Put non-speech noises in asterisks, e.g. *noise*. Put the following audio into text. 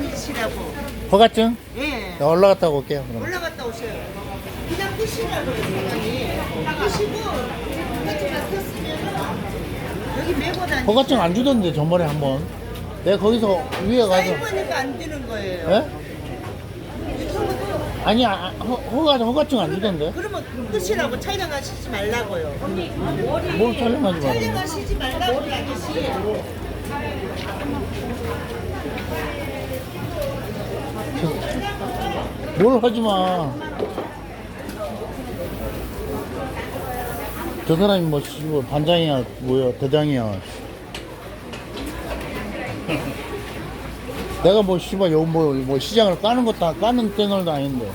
다니시라고. 허가증? 예. 나 올라갔다 올게요. 그럼. 올라갔다 오세요. 그냥 끄시라고 사장님. 끄시고 같이 맡았으면 여기 메고 다니. 허가증 안 주던데 저번에 한번. 내가 거기서 위에 가서. 사인보니까 안 되는 거예요. 예? 아니 아, 허, 허가 허가증 안 주던데. 그러면 끄시라고 촬영하시지 말라고요. 뭘 촬영하지 마. 촬영하시지 말라고 아저씨. 뭘 하지 마. 저 사람이 뭐 씨발 뭐 반장이야 뭐야 대장이야. *laughs* 내가 뭐 씨발 뭐, 요뭐 뭐 시장을 까는 것도 안- 까는 땡을도 아닌데.